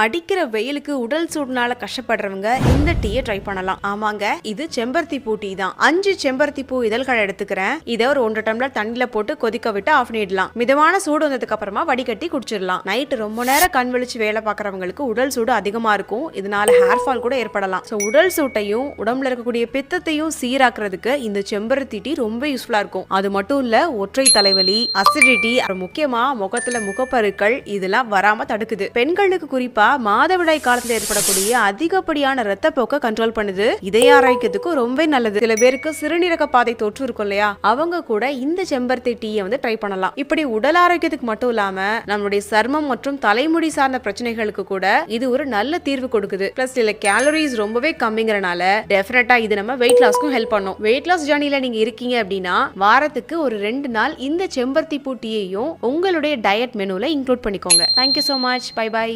அடிக்கிற வெயிலுக்கு உடல் சூடுனால கஷ்டப்படுறவங்க இந்த டீயை ட்ரை பண்ணலாம். ஆமாங்க இது செம்பருத்தி பூ டீ தான். அஞ்சு செம்பருத்தி பூ இதழ்கள் எடுத்துக்கிறேன். இதை ஒரு ஒன்றரை டம்ளர் தண்ணியில போட்டு கொதிக்க விட்டு ஆஃப் பண்ணிடலாம். மிதமான சூடு வந்ததுக்கு அப்புறமா வடிகட்டி குடிச்சிடலாம். நைட்டு ரொம்ப நேரம் கண் விழிச்சு வேலை பார்க்குறவங்களுக்கு உடல் சூடு அதிகமா இருக்கும். இதனால ஹேர் ஃபால் கூட ஏற்படலாம். ஸோ உடல் சூட்டையும் உடம்புல இருக்கக்கூடிய பித்தத்தையும் சீராக்குறதுக்கு இந்த செம்பருத்தி டீ ரொம்ப யூஸ்ஃபுல்லா இருக்கும். அது மட்டும் இல்ல ஒற்றை தலைவலி அசிடிட்டி முக்கியமா முகத்துல முகப்பருக்கள் இதெல்லாம் வராம தடுக்குது. பெண்களுக்கு குறிப்பா மாதவிடாய் காலத்துல ஏற்படக்கூடிய அதிகப்படியான ரத்தப்போக்கை கண்ட்ரோல் பண்ணுது. இதய ஆரோக்கியத்துக்கு ரொம்ப நல்லது. சில பேருக்கு சிறுநீரக பாதை தொற்று இருக்கும் இல்லையா? அவங்க கூட இந்த செம்பருத்தி டீயை வந்து ட்ரை பண்ணலாம். இப்படி உடல் ஆரோக்கியத்துக்கு மட்டும் இல்லாம நம்மளுடைய சர்மம் மற்றும் தலைமுடி சார்ந்த பிரச்சனைகளுக்கு கூட இது ஒரு நல்ல தீர்வு கொடுக்குது. பிளஸ் இதுல கேலரிஸ் ரொம்பவே கம்மிங்கிறனால டெஃபினட்டா இது நம்ம வெயிட் லாஸ்க்கும் ஹெல்ப் பண்ணும். வெயிட் லாஸ் ஜேர்னில நீங்க இருக்கீங்க அப்படின்னா வாரத்துக்கு ஒரு ரெண்டு நாள் இந்த செம்பருத்தி பூ டீயையும் உங்களுடைய டயட் மெனுல இன்க்ளூட் பண்ணிக்கோங்க. Thank you so much bye bye